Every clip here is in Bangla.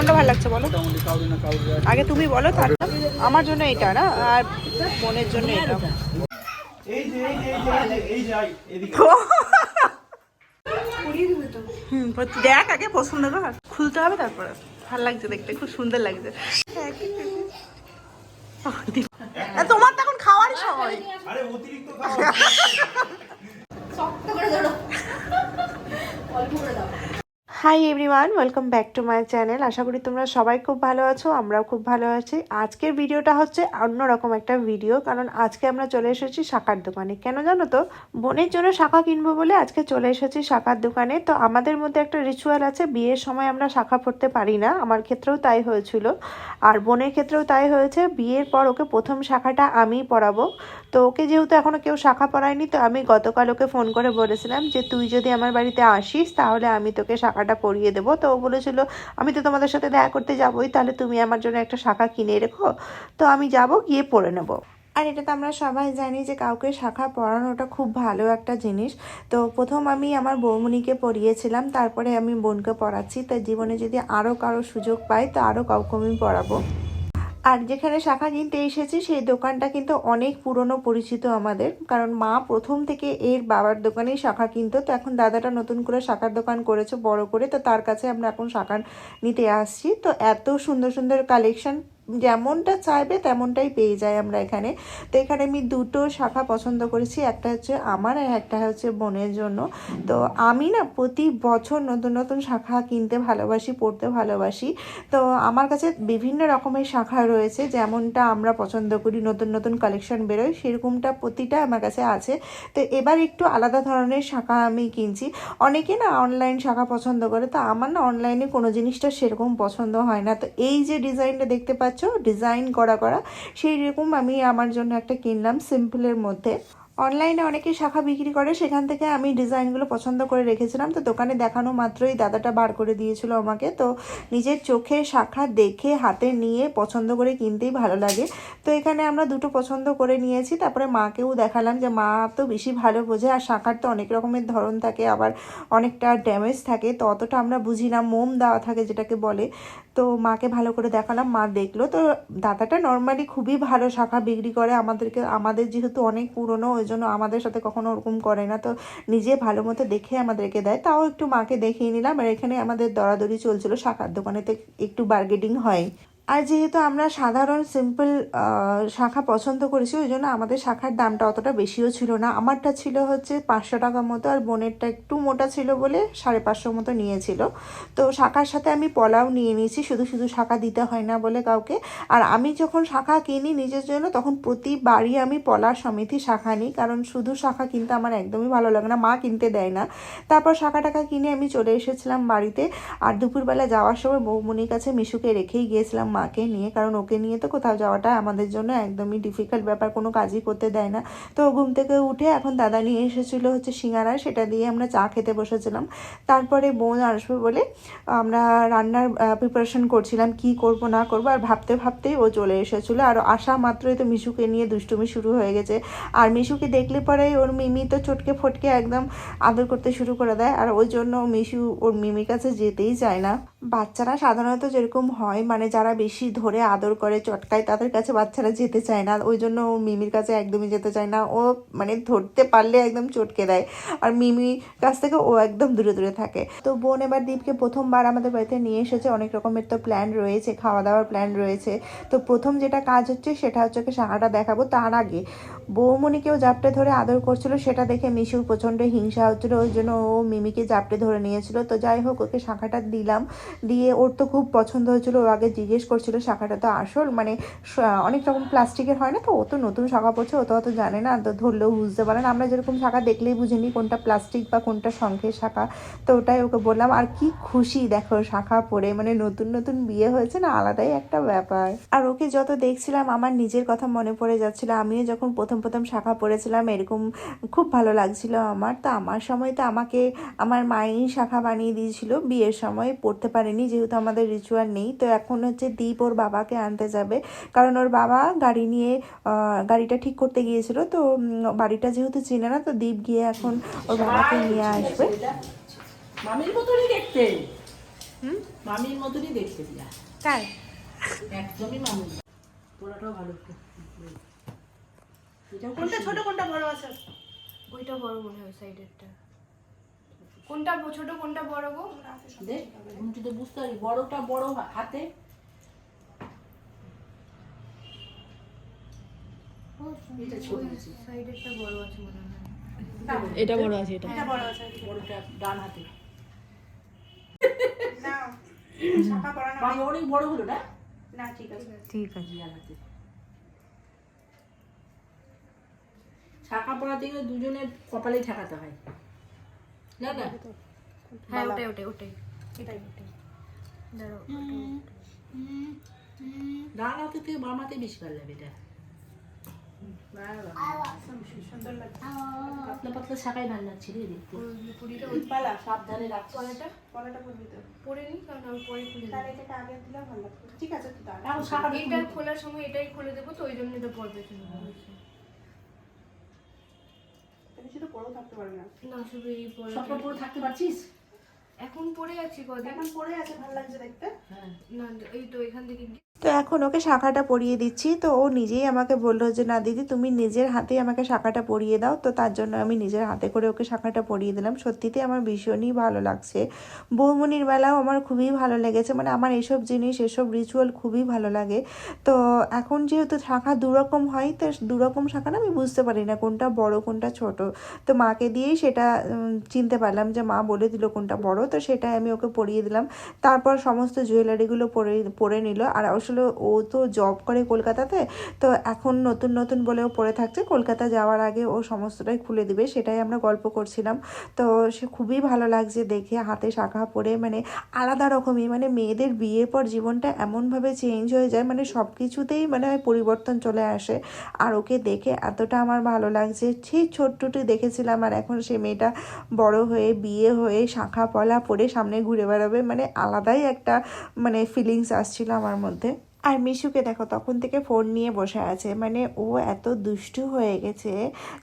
কোনটা ভালো লাগছে বলো। আগে তুমি বলো তারপর আমার জন্য এটা না আর বোনের জন্য এটা। এই যে এই যে এই যে, এই যে এই যে আই, এদিকে হুম দেখ আগে পছন্দ কর খুলতে হবে তারপরে। ভালো লাগছে দেখতে খুব সুন্দর লাগছে। তোমার তো এখন খাওয়ারই সময়। আরে অতিরিক্ত খাওয়া। Hi everyone welcome back to my channel আশা করি তোমরা সবাই খুব ভালো আছো, আমরাও খুব ভালো আছি। আজকের ভিডিওটা হচ্ছে অন্যরকম একটা ভিডিও, কারণ আজকে আমরা চলে এসেছি শাখার দোকানে। কেন জানো তো? বোনের জন্য শাখা কিনবো বলে আজকে চলে এসেছি শাখার দোকানে। তো আমাদের মধ্যে একটা রিচুয়াল আছে, বিয়ের সময় আমরা শাখা পড়তে পারি না। আমার ক্ষেত্রেও তাই হয়েছিল। আর বোনের ক্ষেত্রেও তাই হয়েছে। বিয়ের পর ওকে প্রথম শাখাটা আমিই পড়াবো। তো ওকে যেহেতু এখনও কেউ শাখা পড়ায়নি, তো আমি গতকাল ওকে ফোন করে বলেছিলাম যে, তুই যদি আমার বাড়িতে আসিস, তাহলে আমি তোকে শাখাটা পরিয়ে দেবো। তো ও বলেছিল, আমি তো তোমাদের সাথে দেখা করতে যাবোই, তাহলে তুমি আমার জন্য একটা শাখা কিনে রেখো। তো আমি যাব, গিয়ে পড়ে নেব। আর এটা তো আমরা সবাই জানি যে, কাউকে শাখা পড়ানোটা খুব ভালো একটা জিনিস। তো প্রথম আমি আমার বৌমনিকে পড়িয়েছিলাম, তারপরে আমি বোনকে পড়াচ্ছি। তো জীবনে যদি আরও কারও সুযোগ পাই, তো আরও কাউকে আমি পড়াবো। আর যেখানে শাখা কিনতে এসেছি, সেই দোকানটা কিন্তু অনেক পুরনো পরিচিত আমাদের। কারণ মা প্রথম থেকে এর বাবার দোকানেই শাখা কিনতো। তো এখন দাদাটা নতুন করে শাখার দোকান করেছে, বড় করে। তো তার কাছে আমরা এখন শাখা নিতে আসছি। তো এত সুন্দর সুন্দর কালেকশন যেমনটা চাইবে তেমনটাই পেয়ে যাই আমরা এখানে। তো এখানে আমি দুটো শাখা পছন্দ করেছি, একটা হচ্ছে আমার আর একটা হচ্ছে বোনের জন্য। তো আমি না প্রতি বছর নতুন নতুন শাখা কিনতে ভালোবাসি, পড়তে ভালোবাসি। তো আমার কাছে বিভিন্ন রকমের শাখা রয়েছে, যেমনটা আমরা পছন্দ করি, নতুন নতুন কালেকশন বেরোয়, সেরকমটা প্রতিটা আমার কাছে আছে। তো এবার একটু আলাদা ধরনের শাখা আমি কিনছি। অনেকে না অনলাইন শাখা পছন্দ করে, তো আমার না অনলাইনে কোনো জিনিসটা সেরকম পছন্দ হয় না। তো এই যে ডিজাইনটা দেখতে পাচ্ছ ডিজাইন করা করা। সেই রকম আমি আমার জন্য একটা কিনলাম সিম্পলের মধ্যে। অনলাইনে অনেকে শাখা বিক্রি করে, সেখান থেকে আমি ডিজাইনগুলো পছন্দ করে রেখেছিলাম। তো দোকানে দেখানো মাত্রই দাদাটা বার করে দিয়েছিল আমাকে। তো নিজের চোখে শাখা দেখে, হাতে নিয়ে পছন্দ করে কিনতেই ভালো লাগে। তো এখানে আমরা দুটো পছন্দ করে নিয়েছি। তারপরে মাকেও দেখালাম যে, মা তো বেশি ভালো বোঝে আর শাখার তো অনেক রকমের ধরন থাকে, আবার অনেকটা ড্যামেজ থাকে। তো অতটা আমরা বুঝি না, মোম দেওয়া থাকে যেটাকে বলে। তো মাকে ভালো করে দেখালাম, মা দেখল। তো দাদাটা নর্মালি খুবই ভালো শাখা বিক্রি করে আমাদেরকে, আমাদের যেহেতু অনেক পুরনো, ওই জন্য আমাদের সাথে কখনো ওরকম করে না। তো নিজে ভালো মতো দেখে আমাদেরকে দেয়। তাও একটু মাকে দেখিয়ে নিলাম। আর এখানে আমাদের দরাদরি চলছিল, শাখার দোকানেতে একটু বার্গেটিং হয়। আর যেহেতু আমরা সাধারণ সিম্পল শাখা পছন্দ করেছি, ওই জন্য আমাদের শাখার দামটা অতটা বেশিও ছিল না। আমারটা ছিল হচ্ছে পাঁচশো টাকা মতো আর বোনেরটা একটু মোটা ছিল বলে সাড়ে পাঁচশো মতো নিয়েছিল। তো শাখার সাথে আমি পলাও নিয়ে নিয়েছি, শুধু শুধু শাখা দিতে হয় না বলে কাউকে। আর আমি যখন শাখা কিনি নিজের জন্য, তখন প্রতিবারই আমি পলার সমিতি শাখা নিই, কারণ শুধু শাখা কিনতে আমার একদমই ভালো লাগে না, মা কিনতে দেয় না। তারপর শাখা টাকা কিনে আমি চলে এসেছিলাম বাড়িতে, আর দুপুরবেলা যাওয়ার সময় বৌমনির কাছে মিশুকে রেখেই গিয়েছিলাম মাকে নিয়ে, কারণ ওকে নিয়ে তো কোথাও যাওয়াটা আমাদের জন্য একদমই ডিফিকাল্ট ব্যাপার, কোনো কাজই করতে দেয় না। তো ঘুম থেকে উঠে এখন দাদা নিয়ে এসেছিল হচ্ছে সিঙ্গারা, সেটা দিয়ে আমরা চা খেতে বসেছিলাম। তারপরে বোন আসবে বলে আমরা রান্নার প্রিপারেশন করছিলাম, কি করব, না করব, আর ভাবতে ভাবতেই ও চলে এসেছিল। আর আসা মাত্রই তো মিশুকে নিয়ে দুষ্টুমি শুরু হয়ে গেছে। আর মিশুকে দেখলে পরেই ওর মিমি তো চটকে ফটকে একদম আদর করতে শুরু করে দেয়। আর ওই জন্য মিশু ওর মিমির কাছে যেতেই চায় না। বাচ্চারা সাধারণত যেরকম হয় মানে যারা বেশি ধরে আদর করে, চটকায়, তাদের কাছে বাচ্চারা যেতে চায় না। ওই জন্য ও মিমির কাছে একদমই যেতে চায় না। ও মানে ধরতে পারলে একদম চটকে দেয়। আর মিমির কাছ থেকে ও একদম দূরে দূরে থাকে। তো বোন এবার দ্বীপকে প্রথমবার আমাদের বাড়িতে নিয়ে এসেছে। অনেক রকমের তো প্ল্যান রয়েছে খাওয়া দাওয়ার প্ল্যান রয়েছে। তো প্রথম যেটা কাজ হচ্ছে, সেটা হচ্ছে ওকে শাখাটা দেখাবো তার আগে। বৌমণিকেও জাপটে ধরে আদর করছিল, সেটা দেখে মিশুর প্রচণ্ড হিংসা হচ্ছিল। ওই জন্য ও মিমিকে জাপটে ধরে নিয়েছিল। তো যাই হোক, ওকে শাঁখাটা দিলাম। দিয়ে ওর তো খুব পছন্দ হয়েছিল। ও আগে জিজ্ঞেস করছিল শাখাটা তো আসল। মানে অনেক রকম প্লাস্টিকের হয় না তো? ও তো নতুন শাখা পড়ছে, ও তো অত জানে না, তো ধরলেও বুঝতে পারে না। আমরা যেরকম শাখা দেখলেই বুঝিনি কোনটা প্লাস্টিক বা কোনটা শঙ্খের শাখা। তো ওটাই ওকে বললাম, আর কি খুশি দেখো শাখা পরে মানে নতুন নতুন বিয়ে হয়েছে না, আলাদাই একটা ব্যাপার। আর ওকে যত দেখছিলাম, আমার নিজের কথা মনে পড়ে যাচ্ছিল। আমিও যখন প্রথম প্রথম শাখা পড়েছিলাম, এরকম খুব ভালো লাগছিল আমার। তো আমার সময় তো আমাকে, আমার মাই শাখা বানিয়ে দিয়েছিল। বিয়ের সময় পড়তে পারিনি যেহেতু আমাদের রিচুয়াল নেই। তো এখন হচ্ছে দীপ ওর বাবাকে আনতে যাবে। কারণ ওর বাবা গাড়ি নিয়ে গাড়িটা ঠিক করতে গিয়েছিল। তো বাড়িটা যেহেতু চিনে না তো দীপ গিয়ে এখন ওর বাবাকে নিয়ে আসবে। মামির মতনই দেখতে। হুম? মামির মতনই দেখতে দিয়া। তাই একদমই মামি পোড়াটাও ভালো। কোনটা ছোট কোনটা বড় আছে? ওইটা বড় মনে হয় সাইডেরটা কোনটা ছোট কোনটা বড় গো? দেখ আমি তো বুঝতে পারি বড়টা বড় হাতে। এটা ছোট আছে। সাইডেরটা বড় আছে মনে হয়। এটা বড়। আছে এটা। এটা বড় আছে বড়টা ডান হাতে। না শাখা পড়ানো মামি অনেক বড় হলো না? না ঠিক আছে। ঠিক আছে। ডান হাতে। ছাকা পড়াতে গেলে দুজনের কপালেই ঠেকাতে হয়। না না। হ্যাঁ ওটাই ওটাই ওটাই। এটাই দাঁড়াও ডান হাতে থেকে বাম হাতে বেশি ভালো লাগে এটা পাতলা পাতলা শাখাই ভালো লাগছে রে দেখতে পুরিটা পালা। সাবধানে রাখছি কলাটা পলাটা করবি তো। পরে নি কারণ আমি পরে খুলে তাহলে এটাকে আগে দিলে ভালো লাগতো ঠিক আছে দাঁড়া। খোলার সময় এটাই খুলে দেবো তো ওই জন্য এটা পরে পেছনে তো পড়েও থাকতে পারবে না। না শুধু এই পরে সবটা পুরো থাকতে পারছিস? এখন পরে আছি কদিন। এখন পড়ে আছে ভালো লাগছে দেখতে? হ্যাঁ। না এই তো এখান থেকে তো এখন ওকে শাখাটা পরিয়ে দিচ্ছি। তো ও নিজেই আমাকে বলল যে, না দিদি, তুমি নিজের হাতেই আমাকে শাখাটা পরিয়ে দাও। তো তার জন্য আমি নিজের হাতে করে ওকে শাখাটা পরিয়ে দিলাম। সত্যিতে আমার ভীষণই ভালো লাগছে। বৌমনির বেলাও আমার খুবই ভালো লেগেছে। মানে আমার এসব জিনিস, এসব রিচুয়াল খুবই ভালো লাগে। তো এখন যেহেতু শাখা দুরকম হয়, তো দুরকম শাখা না, আমি বুঝতে পারি না কোনটা বড়, কোনটা ছোট। তো মাকে দিয়েই সেটা চিনতে পারলাম যে, মা বলে দিল কোনটা বড়। তো সেটাই আমি ওকে পরিয়ে দিলাম। তারপর সমস্ত জুয়েলারিগুলো পরে পরে নিল। আর আসলে ও তো জব করে কলকাতাতে, তো এখন নতুন নতুন বলে ও পরে থাকছে। কলকাতা যাওয়ার আগে ও সমস্তটাই খুলে দিবে, সেটাই আমরা গল্প করছিলাম। তো সে খুবই ভালো লাগছে দেখে, হাতে শাখা পরে মানে আলাদা রকমই মানে মেয়েদের বিয়ের পর জীবনটা এমনভাবে চেঞ্জ হয়ে যায় মানে সব কিছুতেই মানে পরিবর্তন চলে আসে। আর ওকে দেখে এতটা আমার ভালো লাগছে সেই ছোট্টটি দেখেছিলাম আর এখন সে মেয়েটা বড় হয়ে বিয়ে হয়ে শাখা পলা পরে সামনে ঘুরে বেড়াবে মানে আলাদাই একটা মানে ফিলিংস আসছিল আমার মধ্যে। আর মিশুকে দেখো, তখন থেকে ফোন নিয়ে বসে আছে। মানে ও এত দুষ্টু হয়ে গেছে।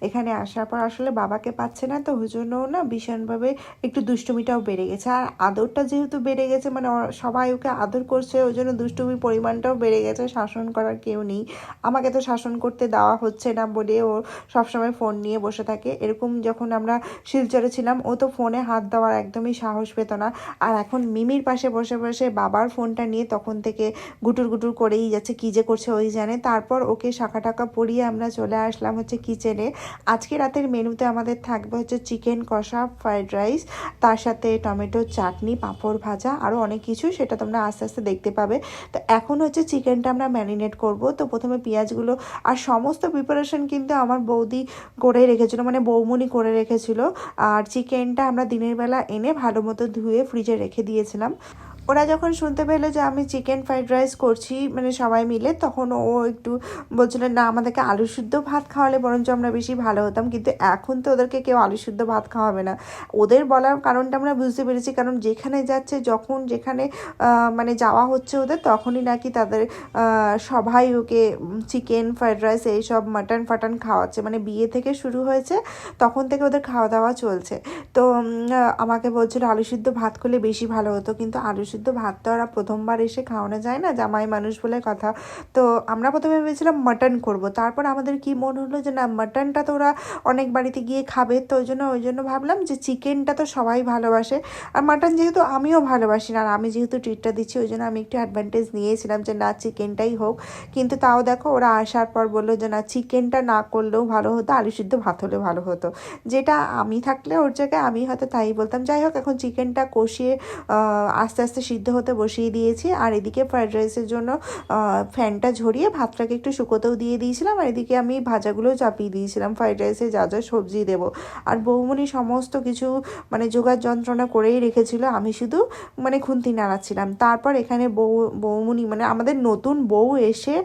এখানে আসার পর আসলে বাবাকে পাচ্ছে না তো ওই জন্য না ভীষণভাবে একটু দুষ্টুমিটাও বেড়ে গেছে। আর আদরটা যেহেতু বেড়ে গেছে মানে সবাই ওকে আদর করছে ওই জন্য দুষ্টুমির পরিমাণটাও বেড়ে গেছে। শাসন করার কেউ নেই। আমাকে তো শাসন করতে দেওয়া হচ্ছে না বলে ও সবসময় ফোন নিয়ে বসে থাকে। এরকম যখন আমরা শিলচরে ছিলাম, ও তো ফোনে হাত দেওয়ার একদমই সাহস পেত না। আর এখন মিমির পাশে বসে বসে বাবার ফোনটা নিয়ে তখন থেকে গুটুর গুটুর করেই যাচ্ছে, কী যে করছে ওই জানে। তারপর ওকে শাখা টাকা পরিয়ে আমরা চলে আসলাম হচ্ছে কিচেনে আজকে রাতের মেনুতে আমাদের থাকবে হচ্ছে চিকেন কষা ফ্রাইড রাইস তার সাথে টমেটো চাটনি, পাঁপড় ভাজা আরও অনেক কিছু, সেটা তোমরা আস্তে আস্তে দেখতে পাবে। তো এখন হচ্ছে চিকেনটা আমরা ম্যারিনেট করব। তো প্রথমে পেঁয়াজগুলো আর সমস্ত প্রিপারেশন কিন্তু আমার বৌদি করে রেখেছিল মানে বৌমনি করে রেখেছিল। আর চিকেনটা আমরা দিনের বেলা এনে ভালো মতো ধুয়ে ফ্রিজে রেখে দিয়েছিলাম। ওরা যখন শুনতে পেল যে আমি চিকেন ফ্রাইড রাইস করছি মানে সবাই মিলে, তখন ও একটু বলছিল, না, আমাদেরকে আলু সিদ্ধ ভাত খাওয়ালে বরঞ্চ আমরা বেশি ভালো হতাম। কিন্তু এখন তো ওদেরকে কেউ আলু সিদ্ধ ভাত খাওয়াবে না। ওদের বলার কারণটা আমরা বুঝতে পেরেছি, কারণ যেখানে যাচ্ছে, যখন যেখানে মানে যাওয়া হচ্ছে ওদের, তখনই নাকি তাদের সবাই ওকে চিকেন ফ্রাইড রাইস এইসব মাটন ফাটন খাওয়াচ্ছে। মানে বিয়ে থেকে শুরু হয়েছে, তখন থেকে ওদের খাওয়া দাওয়া চলছে। তো আমাকে বলছিল, আলু সিদ্ধ ভাত করলে বেশি ভালো হতো। কিন্তু আলু ভাত তো আর প্রথমবার এসে খাওয়ানো যায় না, জামাই মানুষ বলে কথা। তো আমরা প্রথমে ভেবেছিলাম মাটন করব। তারপর আমাদের কি মনে হলো যে না মাটনটা তো ওরা অনেক বাড়িতে গিয়ে খাবে, তো ওই জন্য ওই জন্য ভাবলাম যে চিকেনটা তো সবাই ভালোবাসে। আর মাটন যেহেতু আমিও ভালোবাসি না, আর আমি যেহেতু ট্রিটটা দিচ্ছি, ওই জন্য আমি একটু অ্যাডভান্টেজ নিয়েছিলাম যে না চিকেনটাই হোক। কিন্তু তাও দেখো, ওরা আসার পর বলল যে না চিকেনটা না করলেও ভালো হতো, আলু সিদ্ধ ভাত হলে ভালো হতো। যেটা আমি থাকলে ওর জায়গায়, আমি হয়তো তাই বলতাম। যাই হোক, এখন চিকেনটা কষিয়ে আস্তে আস্তে সিদ্ধ হতে বসিয়ে দিয়েছি। আর এদিকে ফ্রাইড রাইসের জন্য ফ্যানটা ঝরিয়ে ভাতটাকে একটু শুকোতেও দিয়ে দিয়েছিলাম। আর এদিকে আমি ভাজাগুলোও চাপিয়ে দিয়েছিলাম। ফ্রাইড রাইসে যা যা সবজি দেবো। আর বৌমনি সমস্ত কিছু মানে জোগাড় যন্ত্রণা করেই রেখেছিল। আমি শুধু মানে খুন্তি নাড়াচ্ছিলাম। তারপর এখানে বউ বৌমনি মানে আমাদের নতুন বউ এসে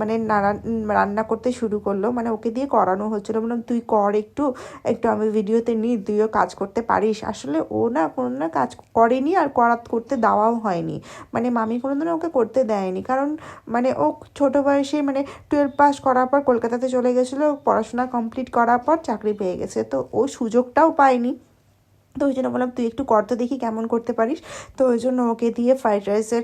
মানে নাড়া, রান্না করতে শুরু করল। মানে ওকে দিয়ে করানো হচ্ছিল। বললাম, তুই কর একটু একটু আমি ভিডিওতে নি তুইও কাজ করতে পারিস। আসলে ও না কোনো না কাজ করেনি। আর করা করতে দেওয়াও হয়নি। মানে মামি কোনো কোনোদিনও ওকে করতে দেয়নি। কারণ মানে ও ছোটো বয়সে মানে টুয়েলভ পাস করার পর কলকাতাতে চলে গেছিল, পড়াশোনা কমপ্লিট করার পর চাকরি পেয়ে গেছে। তো ও সুযোগটাও পায়নি। তো ওই জন্য বললাম, তুই একটু কর দেখি কেমন করতে পারিস? তো ওই জন্য ওকে দিয়ে ফ্রাইড রাইসের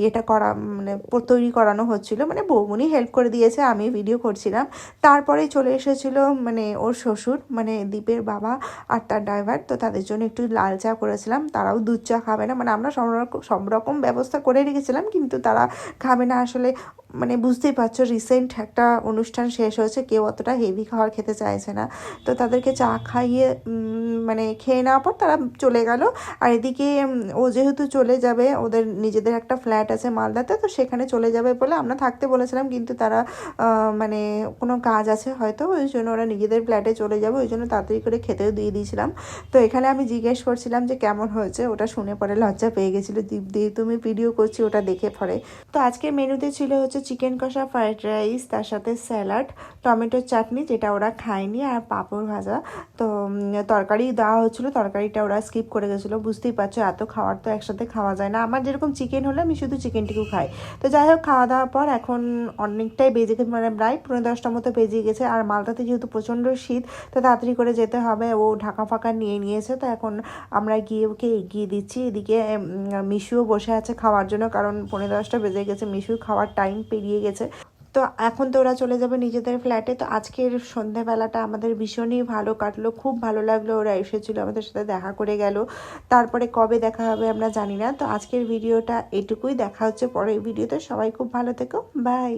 ইয়েটা করা মানে তৈরি করানো হচ্ছিল। মানে বৌমনি হেল্প করে দিয়েছে, আমি ভিডিও করছিলাম। তারপরে চলে এসেছিল মানে ওর শ্বশুর মানে দীপের বাবা আর তার ড্রাইভার। তো তাদের জন্য একটু লাল চা করেছিলাম। তারাও দুধ চা খাবে না। মানে আমরা সব রকম ব্যবস্থা করে রেখেছিলাম, কিন্তু তারা খাবে না। আসলে মানে বুঝতেই পারছ রিসেন্ট একটা অনুষ্ঠান শেষ হয়েছে, কেউ অতটা হেভি খাবার খেতে চাইছে না। তো তাদেরকে চা খাইয়ে মানে খেয়ে নেওয়ার পর তারা চলে গেল। আর এদিকে ও যেহেতু চলে যাবে, ওদের নিজেদের একটা ফ্ল্যাট আছে মালদাতে, তো সেখানে চলে যাবে বলে আমরা থাকতে বলেছিলাম, কিন্তু তারা মানে কোনো কাজ আছে হয়তো, ওই জন্য ওরা নিজেদের ফ্ল্যাটে চলে যাবে, ওই জন্য তাড়াতাড়ি করে খেতেও দিয়ে দিয়েছিলাম। তো এখানে আমি জিজ্ঞেস করছিলাম যে কেমন হয়েছে, ওটা শুনে পরে লজ্জা পেয়ে গেছিল, দীপ দিয়ে তুমি ভিডিও করছি, ওটা দেখে পরে। তো আজকের মেনুতে ছিল হচ্ছে চিকেন কষা, ফ্রাইড রাইস, তার সাথে স্যালাড টমেটোর চাটনি যেটা ওরা খায়নি, আর পাঁপড় ভাজা। তো তরকারি দেওয়া হচ্ছিল, তরকারিটা ওরা স্কিপ করে গেছিল। বুঝতেই পারছ, এত খাবার তো একসাথে খাওয়া যায় না। আমার যেরকম চিকেন হলে আমি শুধু চিকেনটিকেও খাই। তো যাই হোক, খাওয়া দাওয়ার পর এখন অনেকটাই বেজে গেছে মানে প্রায় পনেরো দশটার মতো বেজে গেছে। আর মালদাতে যেহেতু প্রচণ্ড শীত, তো তাড়াতাড়ি করে যেতে হবে। ও ঢাকা ফাঁকা নিয়ে নিয়েছে, তো এখন আমরা গিয়ে ওকে এগিয়ে দিচ্ছি। এদিকে মিশুও বসে আছে খাওয়ার জন্য, কারণ পনেরো দশটা বেজে গেছে। মিশুর খাওয়ার টাইম পেরিয়ে গেছে। তো এখন তো ওরা চলে যাবে নিজেদের ফ্ল্যাটে তো আজকের সন্ধেবেলাটা আমাদের ভীষণই ভালো কাটলো। খুব ভালো লাগল ওরা এসেছিল, আমাদের সাথে দেখা করে গেল। তারপরে কবে দেখা হবে আমরা জানি না। তো আজকের ভিডিওটা এটুকুই। দেখা হচ্ছে পরের ভিডিওতে। সবাই খুব ভালো থেকো। বাই